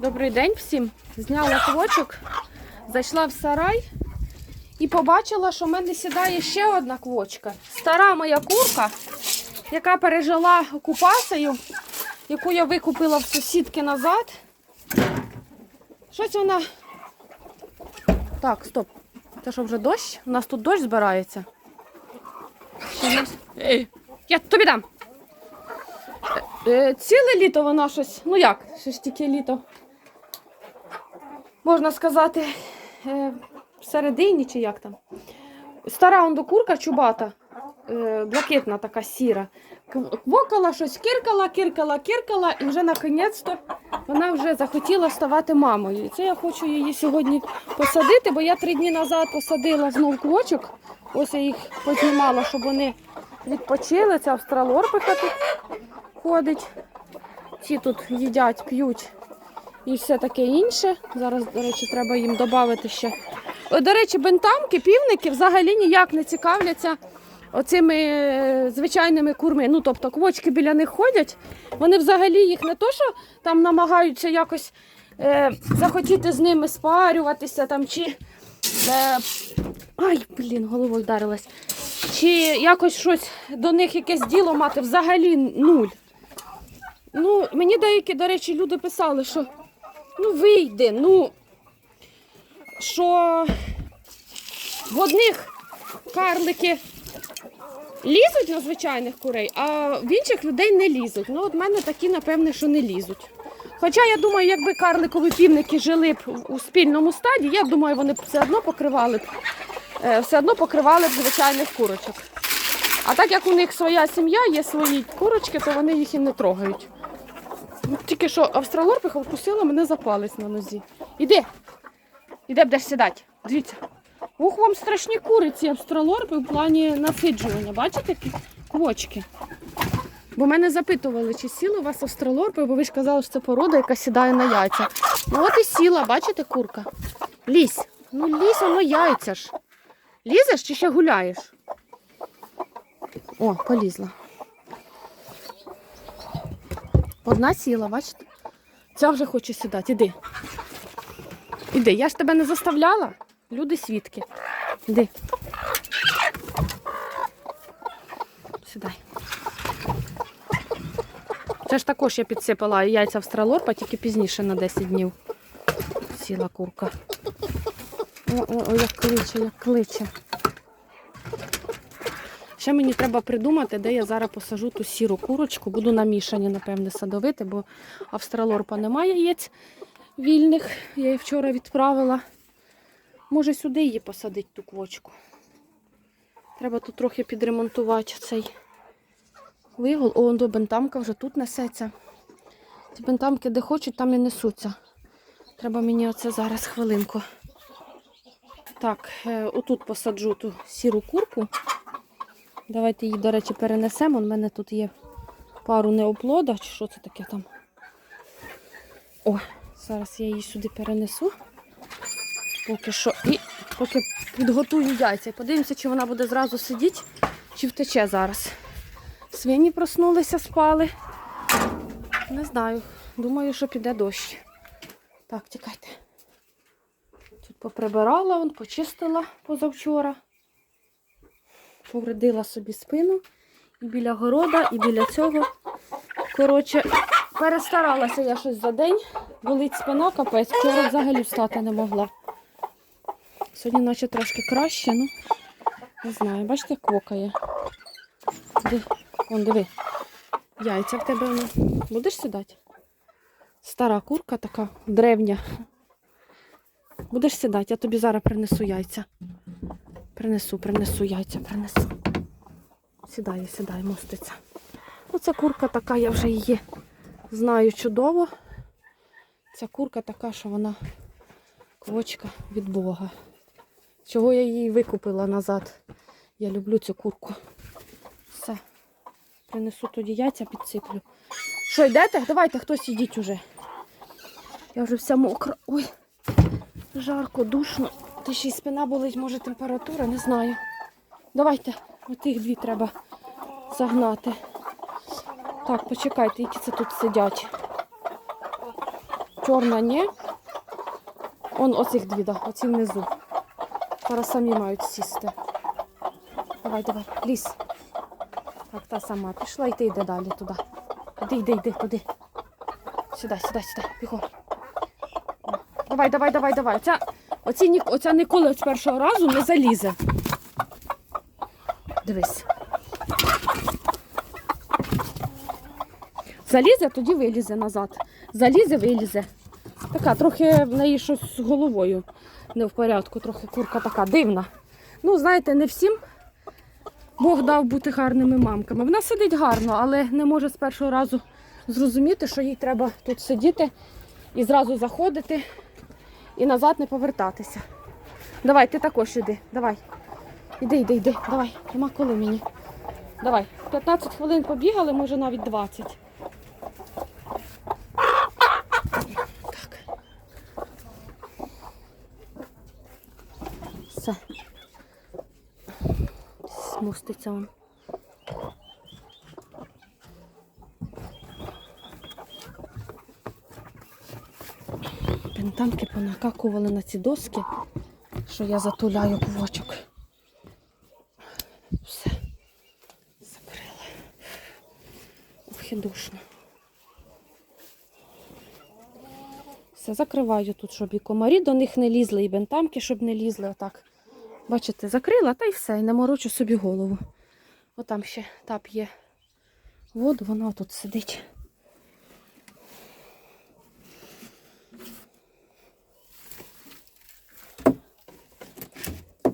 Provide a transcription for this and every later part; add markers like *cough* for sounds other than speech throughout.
Добрий день всім. Зняла квочок, зайшла в сарай і побачила, що в мене сідає ще одна квочка. Стара моя курка, яка пережила окупацію, яку я викупила в сусідки назад. Щось вона. Так, стоп. Це що вже дощ? У нас тут дощ збирається. Ей, я тобі дам. Е, е, Ціле літо вона щось, ну як, ще ж тільки літо. Можна сказати, е, всередині чи як там. Стара ондокурка чубата, е, блакитна така сіра. Кв- Квокала щось, киркала, киркала, киркала, і вже наконець-то вона вже захотіла ставати мамою. І це я хочу її сьогодні посадити, бо я три дні назад посадила знов квочок. Ось я їх познімала, щоб вони відпочили. Це австралорпиха тут ходить. Ці тут їдять, п'ють і все таке інше. Зараз, до речі, треба їм додати ще. До речі, бентамки, півники взагалі ніяк не цікавляться оцими е, звичайними курми. Ну, тобто квочки біля них ходять. Вони взагалі їх не то, що там намагаються якось е, захотіти з ними спарюватися там чи. Е, ай, блін, головою вдарилась. Чи якось щось до них якесь діло мати взагалі нуль. Ну, мені деякі, до речі, люди писали, що ну вийде, ну що в одних карлики лізуть на звичайних курей, а в інших людей не лізуть. Ну, от мене такі, напевне, що не лізуть. Хоча я думаю, якби карликові півники жили б у спільному стаді, я думаю, вони б все одно покривали б, е, все одно покривали б звичайних курочок. А так як у них своя сім'я, є свої курочки, то вони їх і не трогають. Тільки що австралорпиха вкусила мене за палець на нозі. Іди. Іде будеш сідати. Дивіться. Ух, вам страшні куриці австралорпи в плані насиджування. Бачите, які квочки? Бо мене запитували, чи сіли у вас австралорпи, бо ви ж казали, що це порода, яка сідає на яйця. Ну от і сіла, бачите, курка? Лізь. Ну лізь, воно яйця ж. Лізеш чи ще гуляєш? О, полізла. Одна сіла, бачите? Ця вже хоче сідати. Іди. Іди, я ж тебе не заставляла. Люди свідки. Іди. Сідай. Це ж також я підсипала яйця в стралорпа, тільки пізніше на 10 днів. Сіла курка. О, о, о, як кличе, як кличе. Ще мені треба придумати, де я зараз посажу ту сіру курочку. Буду на мішані, напевне, садовити, бо австралорпа немає яєць вільних. Я її вчора відправила. Може сюди її посадити, ту квочку. Треба тут трохи підремонтувати цей вигул. О, до бентамка вже тут несеться. Ці бентамки, де хочуть, там і несуться. Треба мені оце зараз хвилинку. Так, е, отут посаджу ту сіру курку. Давайте її, до речі, перенесемо. У мене тут є пару неоплода, чи що це таке там. О, зараз я її сюди перенесу. Поки що. І поки підготую яйця. Подивимося, чи вона буде зразу сидіти, чи втече зараз. Свині проснулися, спали. Не знаю. Думаю, що піде дощ. Так, тікайте. Тут поприбирала, почистила позавчора повредила собі спину і біля города, і біля цього. Коротше, перестаралася я щось за день. Болить спина, капець, вчора взагалі встати не могла. Сьогодні наче трошки краще, ну не знаю, бачите, квокає. Де? Вон, диви. Яйця в тебе. Ну. Будеш сідати? Стара курка така древня. Будеш сідати, я тобі зараз принесу яйця. Принесу, принесу яйця, принесу. Сідає, сідає, моститься. Оця курка така, я вже її знаю чудово. Ця курка така, що вона квочка від Бога. Чого я її викупила назад. Я люблю цю курку. Все. Принесу тоді яйця, підсиплю. Що, йдете? Давайте хтось ідіть уже. Я вже вся мокра. Ой, жарко, душно. Та ще й спина болить, може температура, не знаю. Давайте, отих дві треба загнати. Так, почекайте, які це тут сидять. Чорна ні. Он оцих дві, да, оці внизу. Зараз самі мають сісти. Давай, давай, лізь. Так, та сама пішла і ти йди далі туди. Іди, йди, йди, туди. Сюди, сюди, сюди, бігом. Давай, давай, давай, давай. Оця, оці, ні- оця ніколи з першого разу не залізе. Дивись. Залізе, тоді вилізе назад. Залізе, вилізе. Така, трохи в неї щось з головою не в порядку, трохи курка така дивна. Ну, знаєте, не всім Бог дав бути гарними мамками. Вона сидить гарно, але не може з першого разу зрозуміти, що їй треба тут сидіти і зразу заходити і назад не повертатися. Давай, ти також іди, давай. Іди, іди, іди, давай. Нема коли мені. Давай. 15 хвилин побігали, може навіть 20. Так. Все. Смуститься он. Пентанки понакакували на ці доски, що я затуляю квочок. Все. Закрила. Ох, і душно. Все, закриваю тут, щоб і комарі до них не лізли, і бентамки, щоб не лізли. Отак. Бачите, закрила та й все, і не морочу собі голову. Отам ще тап є воду, вона тут сидить.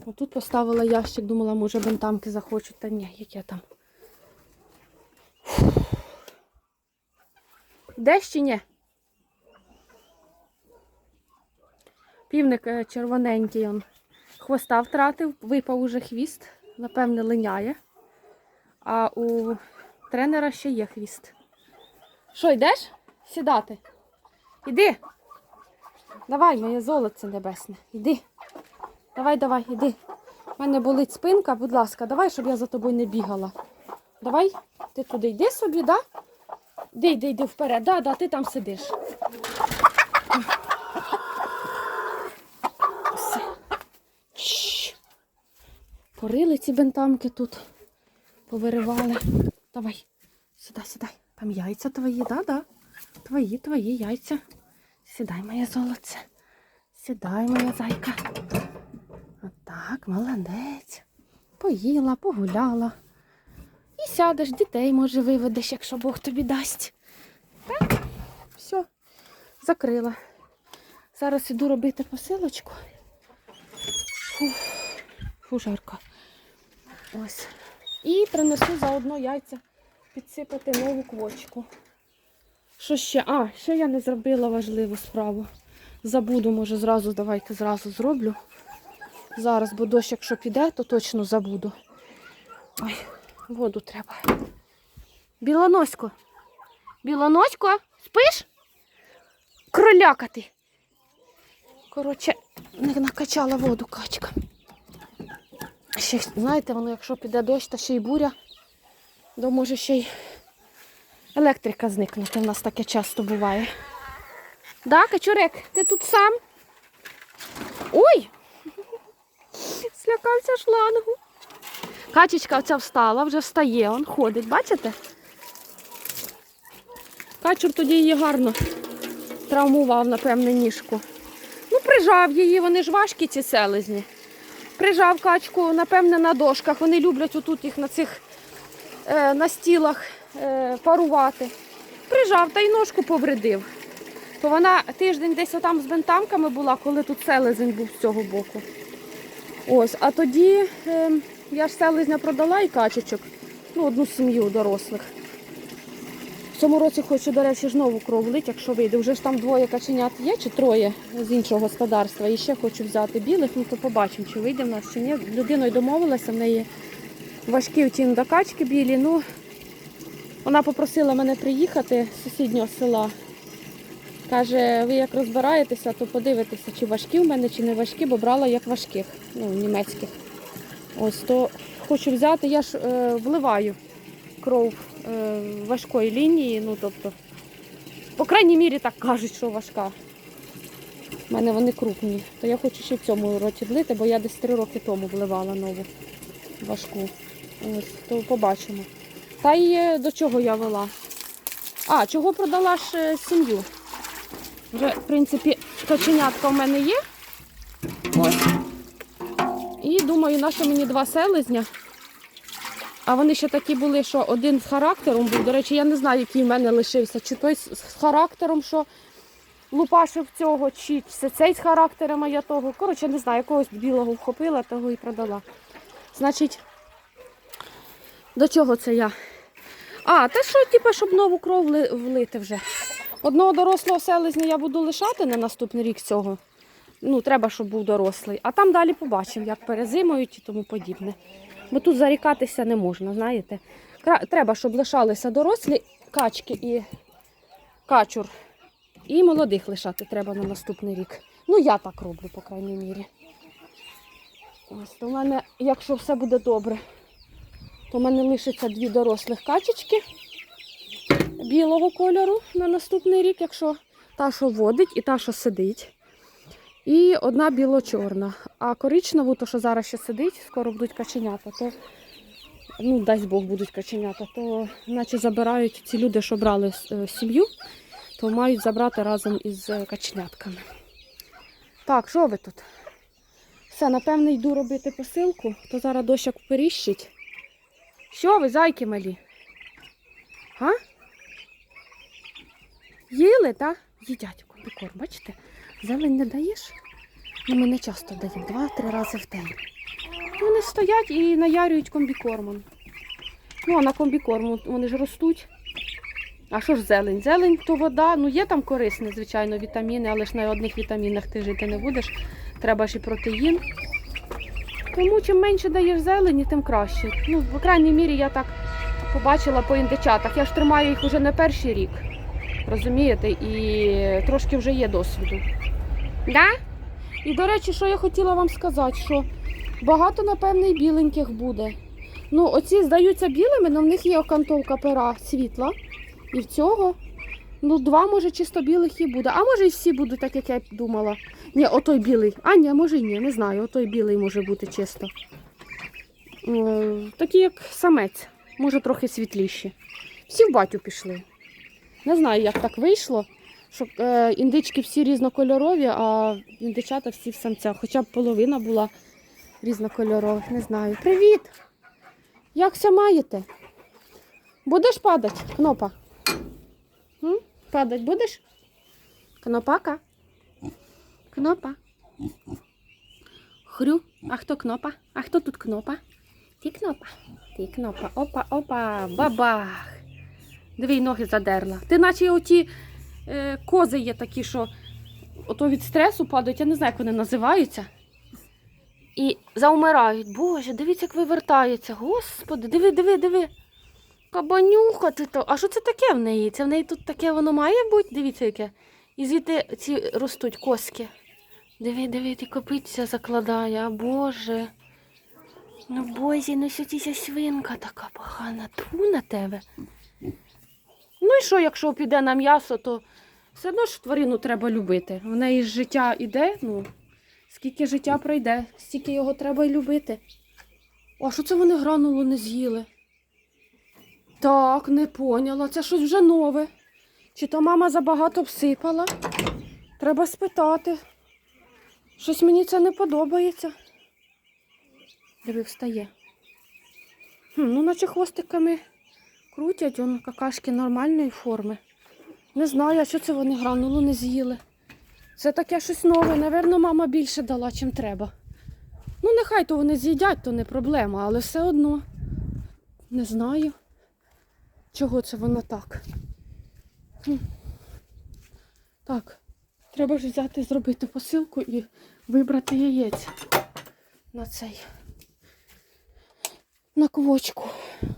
Отут поставила ящик, думала, може бентамки захочуть, та ні, яке там. Де ще ні? Півник е, червоненький он. Хвоста втратив, випав уже хвіст, напевне, линяє. А у тренера ще є хвіст. Що, йдеш? Сідати? Іди. Давай, моє золоце небесне. Іди. Давай, давай, іди. У мене болить спинка, будь ласка, давай, щоб я за тобою не бігала. Давай, ти туди йди собі, да? Йди, йди, йди вперед. Да, да, ти там сидиш. Порили ці бентамки тут. Повиривали. Давай, сідай, сідай. Там яйця твої, да, да. Твої, твої яйця. Сідай, моє золоце. Сідай, моя зайка. Отак, молодець. Поїла, погуляла. І сядеш, дітей, може, виведеш, якщо Бог тобі дасть. Так, все, закрила. Зараз іду робити посилочку. Фу, фу, жарко. Ось. І принесу заодно яйця підсипати нову квочку. Що ще? А, ще я не зробила важливу справу. Забуду, може, зразу, давайте зразу зроблю. Зараз, бо дощ, якщо піде, то точно забуду. Ой, воду треба. Білоносько. Білоносько, спиш? Кроляка ти. Коротше, не накачала воду качка. Ще, знаєте, воно, якщо піде дощ, та ще й буря, то може ще й електрика зникнути. У нас таке часто буває. Да, качурек, ти тут сам? Ой! Злякався шлангу. Качечка оця встала, вже встає, он ходить, бачите? Качур тоді її гарно травмував, напевне, ніжку. Ну, прижав її, вони ж важкі, ці селезні. Прижав качку, напевне, на дошках. Вони люблять отут їх на цих е, на стілах е, парувати. Прижав та й ножку повредив. То вона тиждень десь отам з бентамками була, коли тут селезень був з цього боку. Ось, а тоді е, я ж селезня продала і качечок, ну, одну сім'ю дорослих. В цьому році хочу, до речі, ж нову кров лить, якщо вийде. Вже ж там двоє каченят є, чи троє з іншого господарства. І ще хочу взяти білих, ну то побачимо, чи вийде в нас, чи ні. Людиною домовилася, в неї важкі втім докачки білі. Ну, вона попросила мене приїхати з сусіднього села. Каже, ви як розбираєтеся, то подивитеся, чи важкі в мене, чи не важкі, бо брала як важких, ну, німецьких. Ось то хочу взяти, я ж е, вливаю кров е, важкої лінії, ну тобто по крайній мірі так кажуть, що важка. У мене вони крупні. То я хочу ще в цьому році влити, бо я десь три роки тому вливала нову важку. Ось, то побачимо. Та й е, до чого я вела? А, чого продала ж е, сім'ю? Вже, в принципі, каченятка в мене є. Ось. І думаю, на мені два селезня. А вони ще такі були, що один з характером був. До речі, я не знаю, який в мене лишився. Чи той з характером, що лупашив цього, чи це цей з характером, а я того. Коротше, не знаю, якогось білого вхопила, того і продала. Значить, до чого це я? А, те, що, типу, щоб нову кров влити вже. Одного дорослого селезня я буду лишати на наступний рік цього. Ну, треба, щоб був дорослий. А там далі побачимо, як перезимують і тому подібне. Бо тут зарікатися не можна, знаєте. Треба, щоб лишалися дорослі качки і качур. І молодих лишати треба на наступний рік. Ну, я так роблю, по крайній мірі. Ось, то в мене, якщо все буде добре, то в мене лишиться дві дорослих качечки білого кольору на наступний рік, якщо та, що водить, і та, що сидить. І одна біло-чорна. А коричневу, то що зараз ще сидить, скоро будуть каченята, то ну, дасть Бог будуть каченята, то наче забирають ці люди, що брали е, сім'ю, то мають забрати разом із е, каченятками. Так, що ви тут? Все, напевне, йду робити посилку, то зараз дощик періщить. Що ви, зайки малі? Га? Їли, так? Їдять комбікорм, бачите? Зелень не даєш? Ну, ми не часто даємо, два-три рази в день. Вони стоять і наярюють комбікормом. Ну, а на комбікорму вони ж ростуть. А що ж зелень? Зелень то вода, ну є там корисні, звичайно, вітаміни, але ж на одних вітамінах ти жити не будеш. Треба ж і протеїн. Тому чим менше даєш зелені, тим краще. Ну, по крайній мірі, я так побачила по індичатах. Я ж тримаю їх уже не перший рік. Розумієте? І трошки вже є досвіду. Да? І, до речі, що я хотіла вам сказати, що багато, напевне, і біленьких буде. Ну, оці здаються білими, але в них є окантовка пера світла. І в цього, ну, два, може, чисто білих і буде. А може і всі будуть, так як я думала. Ні, отой білий. А, ні, може й ні, не знаю. Отой білий може бути чисто. Е, Такі, як самець, може трохи світліші. Всі в батю пішли. Не знаю, як так вийшло, що е, індички всі різнокольорові, а індичата всі в самцях. Хоча б половина була різнокольорових, не знаю. Привіт! Якся маєте? Будеш падати, кнопа? М? Падать будеш? Кнопака? Кнопа? Хрю. А хто кнопа? А хто тут кнопа? Ти кнопа. Ти кнопа. Опа, опа, бабах. Диви, ноги задерла. Ти наче оті е, кози є такі, що ото від стресу падають, я не знаю, як вони називаються. І заумирають. Боже, дивіться, як вивертається. Господи, диви, диви, диви. Кабанюха ти то. А що це таке в неї? Це в неї тут таке воно має бути? Дивіться, яке. І звідти ці ростуть коски. Диви, диви, ти копиця закладає, а Боже. Ну, бозі, ну ця свинка така погана. Ту на тебе. Ну і що, якщо піде на м'ясо, то все одно ж тварину треба любити. В неї життя іде, ну, скільки життя пройде, стільки його треба й любити. А що це вони гранулу не з'їли? Так, не поняла. Це щось вже нове. Чи то мама забагато всипала? Треба спитати. Щось мені це не подобається. Диви, встає. Хм, ну, наче хвостиками крутять, он какашки нормальної форми. Не знаю, що це вони гранулу не з'їли. Це таке щось нове. Наверно, мама більше дала, чим треба. Ну, нехай то вони з'їдять, то не проблема, але все одно не знаю, чого це воно так. Так, треба ж взяти, зробити посилку і вибрати яєць на цей. На квочку.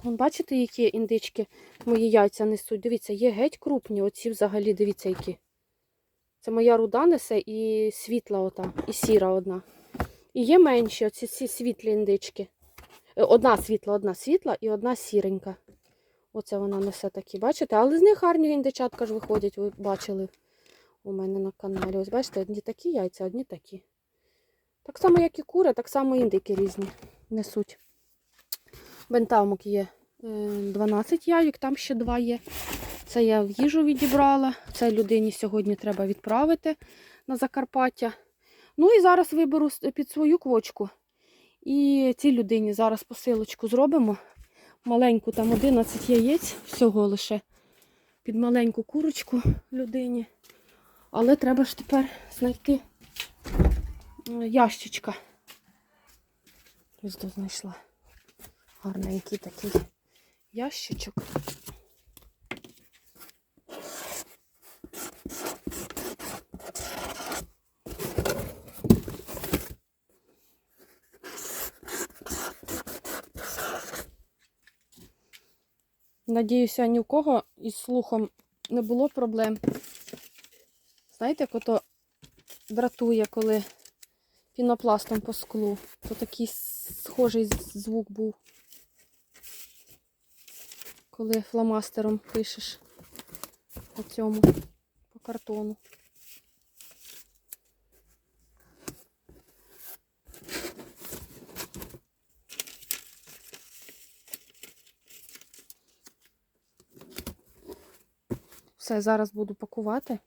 Вон бачите, які індички мої яйця несуть. Дивіться, є геть крупні, оці взагалі, дивіться, які. Це моя руда несе і світла ота, і сіра одна. І є менші, оці ці світлі індички. Е, Одна світла, одна світла і одна сіренька. Оце вона несе такі, бачите? Але з них гарні індичатка ж виходять, ви бачили у мене на каналі. Ось бачите, одні такі яйця, одні такі. Так само, як і кури, так само індики різні несуть. Бентамок є е, 12 яйок, там ще два є. Це я в їжу відібрала. Це людині сьогодні треба відправити на Закарпаття. Ну і зараз виберу під свою квочку. І цій людині зараз посилочку зробимо. Маленьку, там 11 яєць, всього лише під маленьку курочку людині. Але треба ж тепер знайти е, ящичка. Ось знайшла. Гарненький такий ящичок. Надіюся, ні у кого із слухом не було проблем. Знаєте, як ото дратує, коли пінопластом по склу, то такий схожий звук був. Коли фломастером пишеш по цьому, по картону. Все, зараз буду пакувати.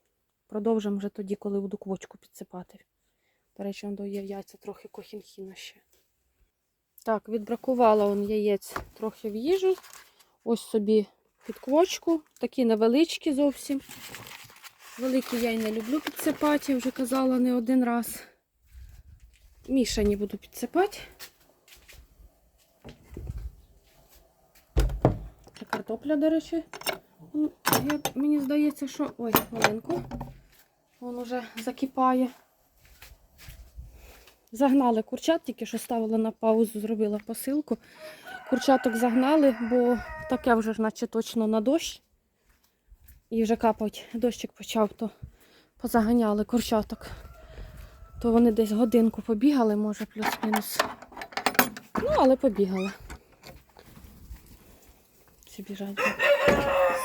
Продовжимо вже тоді, коли буду квочку підсипати. До речі, он є яйця трохи кохінхіна ще. Так, відбракувала он яєць трохи в їжу. Ось собі під квочку. Такі невеличкі зовсім. Великі я й не люблю підсипати, я вже казала не один раз. Мішані буду підсипати. Це картопля, до речі. Ну, Я, мені здається, що... Ой, хвилинку. Він уже закипає. Загнали курчат, тільки що ставила на паузу, зробила посилку. Курчаток загнали, бо таке вже наче точно на дощ. І вже капать, дощик почав, то позаганяли курчаток. То вони десь годинку побігали, може, плюс-мінус. Ну, але побігали. Всі біжать.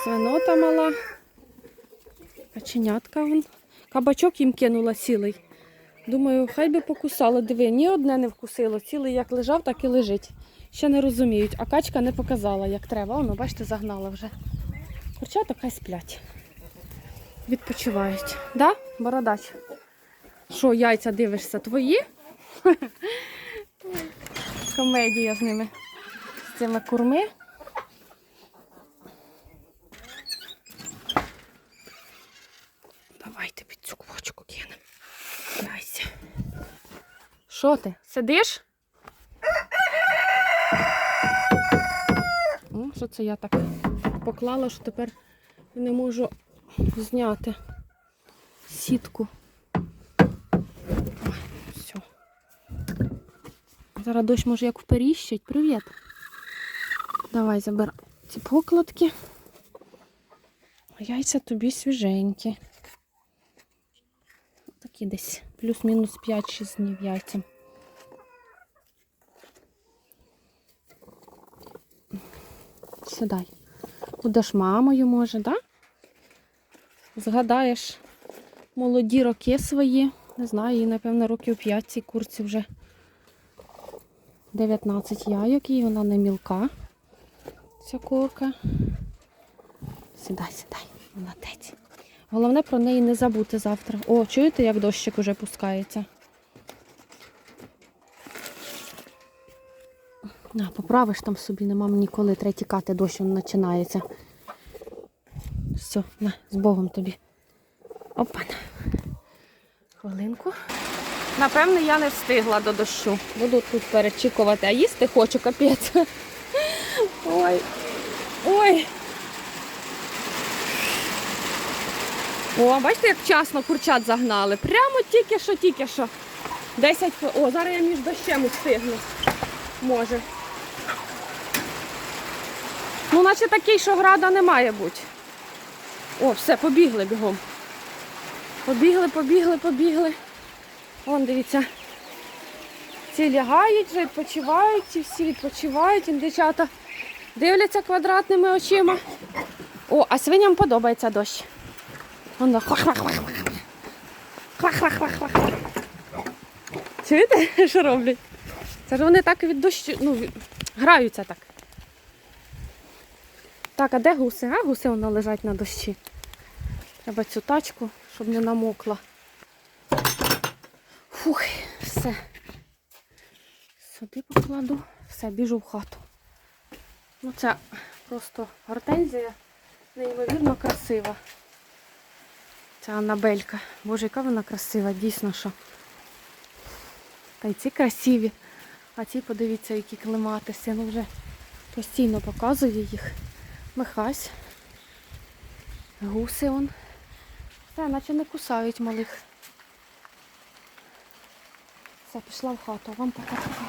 Свинота мала. Каченятка вон. Кабачок їм кинула цілий. Думаю, хай би покусало. Диви, ні одне не вкусило. Цілий як лежав, так і лежить. Ще не розуміють. А качка не показала, як треба. Воно, бачите, загнала вже. Курчаток хай сплять. Відпочивають. Да, бородач? Що, яйця дивишся? Твої? *laughs* Комедія з ними. З цими курми. Давайте під цю квочку кинемо. Яйця. Що ти? Сидиш? О, що це я так поклала, що тепер не можу зняти сітку. Все. Зараз дощ може як вперіщить. Привіт. Давай забирай ці покладки. Яйця тобі свіженькі. Такі десь плюс-мінус 5-6 днів яйцям. Сідай. Будеш мамою, може, да? Згадаєш молоді роки свої. Не знаю, їй, напевно, років 5 цій курці вже 19 яйок, і вона не мілка. Ця курка. Сідай, сідай, молодець. Головне про неї не забути завтра. О, чуєте, як дощик уже пускається? На, поправиш там собі, нема мені коли треба тікати, дощ він починається. Все, на, з Богом тобі. Опа. Хвилинку. Напевно, я не встигла до дощу. Буду тут перечікувати, а їсти хочу капець. Ой. Ой. О, бачите, як вчасно курчат загнали. Прямо тільки що, тільки що. 10 хвилин. О, зараз я між дощем встигну. Може. Ну, наче такий, що града не має бути. О, все, побігли бігом. Побігли, побігли, побігли. Вон, дивіться. Ці лягають, вже відпочивають, ці всі відпочивають, індичата Дивляться квадратними очима. О, а свиням подобається дощ. Воно хвах-хвах-хвах. Хвах-хвах-хвах-хвах. Чуєте, *laughs* що роблять? Це ж вони так від дощу, ну, граються так. Так, а де гуси? А гуси воно лежать на дощі. Треба цю тачку, щоб не намокла. Фух, все. Сюди покладу, все, біжу в хату. Ну, це просто гортензія, неймовірно красива. Ця Аннабелька. Боже, яка вона красива, дійсно що. Та й ці красиві. А ці, подивіться, які клемати. Син вже постійно показує їх. Михась. Гуси он. Все, наче не кусають малих. Все, пішла в хату. Вам пока-пока.